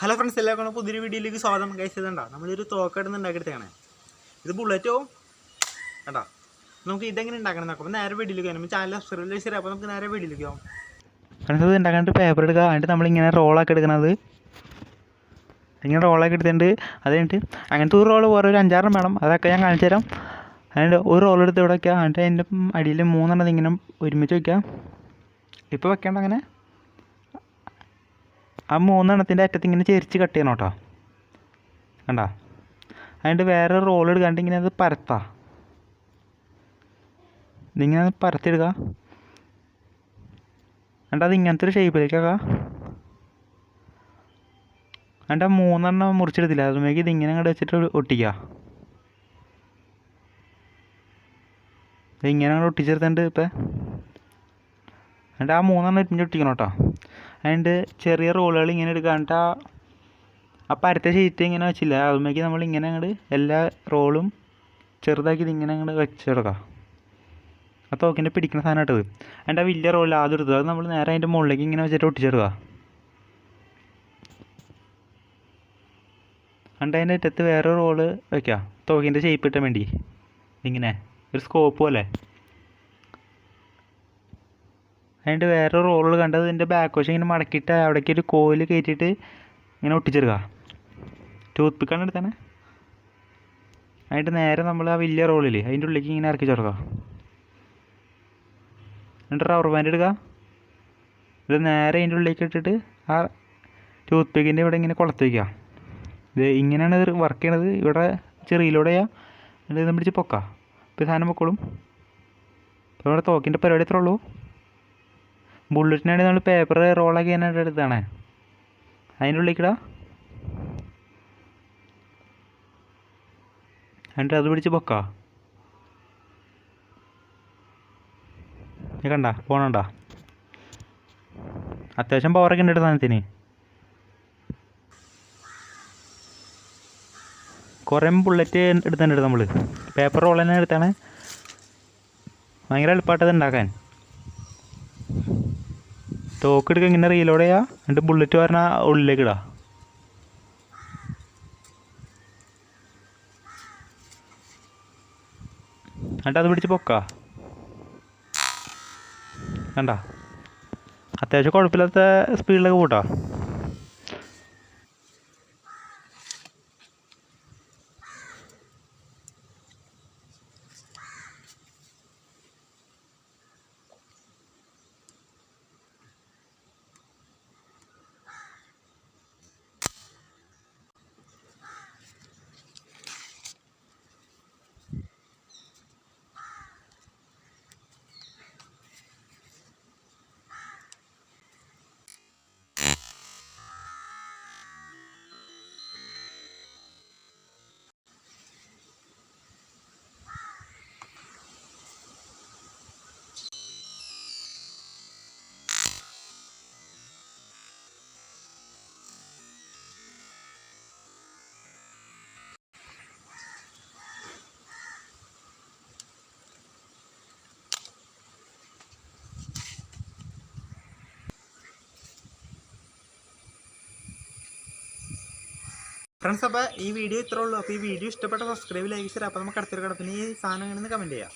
Hello friends എല്ലാവർക്കും പുതിയൊരു വീഡിയോയിലേക്ക് സ്വാഗതം. കഴിച്ചതുണ്ടോ നമ്മളൊരു തോക്കെടുന്ന് ഉണ്ടാക്കിയെടുത്താണ് ഇത് ബുള്ളറ്റോ കണ്ടോ? നമുക്ക് ഇതെങ്ങനെ ഉണ്ടാക്കണം നോക്കാം. നേരെ വീഡിയോയിലേക്ക് നമ്മൾ ചാനൽ സബ്സ്ക്രൈബ് ശരി. അപ്പോൾ നമുക്ക് നേരെ വീഡിയോയിലേക്ക് പോകാം ഫ്രണ്ട്സ് ഇത് ഉണ്ടാക്കാണ്ട് പേപ്പർ എടുക്കുക. എന്നിട്ട് നമ്മളിങ്ങനെ റോളാക്കി എടുക്കണത്. ഇങ്ങനെ റോളാക്കി എടുത്തിട്ടുണ്ട്. അത് കഴിഞ്ഞിട്ട് അങ്ങനത്തെ ഒരു റോൾ വേറെ ഒരു അഞ്ചാറെണ്ണം വേണം. അതൊക്കെ ഞാൻ കാണിച്ചു തരാം. അതിന്റെ ഒരു റോൾ എടുത്ത് ഇവിടെ വയ്ക്കുക. എന്നിട്ട് അതിന്റെ അടിയിൽ മൂന്നെണ്ണം ഇങ്ങനെ ഒരുമിച്ച് വയ്ക്കുക. ഇപ്പോൾ വെക്കേണ്ട അങ്ങനെ? ആ മൂന്നെണ്ണത്തിന്റെ അറ്റത്ത് ഇങ്ങനെ ചെരിച്ച് കട്ട് ചെയ്യണം കേട്ടോ. കണ്ട? അതിന്റെ വേറെ റോൾ എടുക്കാണ്ട് ഇങ്ങനെ അത് പരത്താം. ഇതിങ്ങനെ പരത്തിടുക എന്നിട്ട് അത് ഇങ്ങനത്തെ ഒരു ഷേപ്പിലേക്കൊക്കെ ആ മൂന്നെണ്ണം മുറിച്ചെടുത്തില്ല. അതുമേക്ക് ഇതിങ്ങനെ അങ്ങോട്ട് വെച്ചിട്ട് ഒട്ടിക്കുക ഇതിങ്ങനെ അങ്ങോട്ട് ഒട്ടിച്ചെടുത്തിട്ടുണ്ട് ഇപ്പം. എന്നിട്ട് ആ മൂന്നെണ്ണം ഇട്ടിട്ട് ഒട്ടിക്കണം കേട്ടോ. അതിന്റെ ചെറിയ റോളുകൾ ഇങ്ങനെ എടുക്കുക എന്നിട്ട് ആ ആ പരത്ത ഷീറ്റ് ഇങ്ങനെ വെച്ചില്ല? അതുമേക്ക് നമ്മൾ ഇങ്ങനെ അങ്ങോട്ട് എല്ലാ റോളും ചെറുതാക്കി ഇങ്ങനെ അങ്ങോട്ട് വെച്ചെടുക്കാം ആ തോക്കിന്റെ പിടിക്കുന്ന സാധനം ഇട്ടത്. അതിന്റെ ആ വലിയ റോളിൽ ആദ്യം എടുത്തത്. അത് നമ്മൾ നേരെ അതിന്റെ മുകളിലേക്ക് ഇങ്ങനെ വെച്ചിട്ട് ഒട്ടിച്ചെടുക്കുക. എന്നിട്ട് അതിന്റെ അറ്റത്ത് വേറെ റോൾ വെക്കുക. തോക്കിന്റെ ഷേപ്പ് കിട്ടാൻ വേണ്ടി. ഇങ്ങനെ. ഒരു സ്കോപ്പ് പോലെ. അതിന്റെ വേറെ റോളുകൾ കണ്ടത് ഇതിന്റെ ബാക്ക് വശം ഇങ്ങനെ മടക്കിയിട്ട് അവിടേക്ക് ഒരു കോയിൽ കയറ്റിയിട്ട് ഇങ്ങനെ ഒട്ടിച്ചെടുക്കുക ടൂത്ത് പിക്കാണ് എടുത്തേ അതിന്റെ നേരെ നമ്മൾ ആ വലിയ റോളിൽ അതിന്റെ ഉള്ളിലേക്ക് ഇങ്ങനെ ഇറക്കി ചേർക്കുക എന്നിട്ട് റബ്ബർ ബാൻഡ് എടുക്കുക ഇത് നേരെ അതിന്റെ ഉള്ളിലേക്ക് ഇട്ടിട്ട് ആ ടൂത്ത് പിക്കിന്റെ ഇവിടെ ഇങ്ങനെ കൊളത്ത് വയ്ക്കുക ഇത് ഇങ്ങനെയാണ് ഇത് വർക്ക് ചെയ്യണത്. ഇവിടെ ചെറിയിലൂടെ എന്നിട്ട് ഇത് പിടിച്ച് പൊക്കാം. ഇപ്പോൾ ഈ സാധനം പൊക്കോളും. ഇപ്പോൾ ഇവിടെ തോക്കിന്റെ പരിപാടി എത്ര ഉള്ളൂ. ബുള്ളറ്റിനാണെങ്കിൽ നമ്മൾ പേപ്പർ റോളാക്കി തന്നെ എടുത്താണ് അതിന്റെ ഉള്ളിലേക്കിടാ എന്നിട്ട് അത് പിടിച്ച് പൊക്കാ. നീ കണ്ട പോണണ്ട? അത്യാവശ്യം പവറൊക്കെ ഉണ്ട് സാധനത്തിന്. കുറേ ബുള്ളറ്റ് എടുത്തിട്ടുണ്ട് നമ്മൾ പേപ്പർ റോൾ തന്നെ എടുത്താണ്. ഭയങ്കര എളുപ്പമായിട്ടത് ഉണ്ടാക്കാൻ. തോക്ക് എടുക്കുക ഇങ്ങനെ റീലോഡ് ചെയ്യുക എന്നിട്ട് ബുള്ളറ്റ് പറഞ്ഞാൽ ഉള്ളിലേക്ക് ഇടാം. എന്നിട്ട് അത് പിടിച്ച് പൊക്ക. കണ്ട? അത്യാവശ്യം കുഴപ്പമില്ലാത്ത സ്പീഡിലൊക്കെ പോട്ടോ. ഫ്രണ്ട്സ് അപ്പോൾ ഈ വീഡിയോ ഇത്രേ ഉള്ളൂ. അപ്പോൾ ഈ വീഡിയോ ഇഷ്ടപ്പെട്ട സബ്സ്ക്രൈബ് ലൈക്ക് ചെയ്യാം അപ്പോൾ നമുക്ക് അടുത്തൊരു കടപ്പിന് ഈ സാധനം എങ്ങനെയെന്ന് കമന്റ് ചെയ്യാം.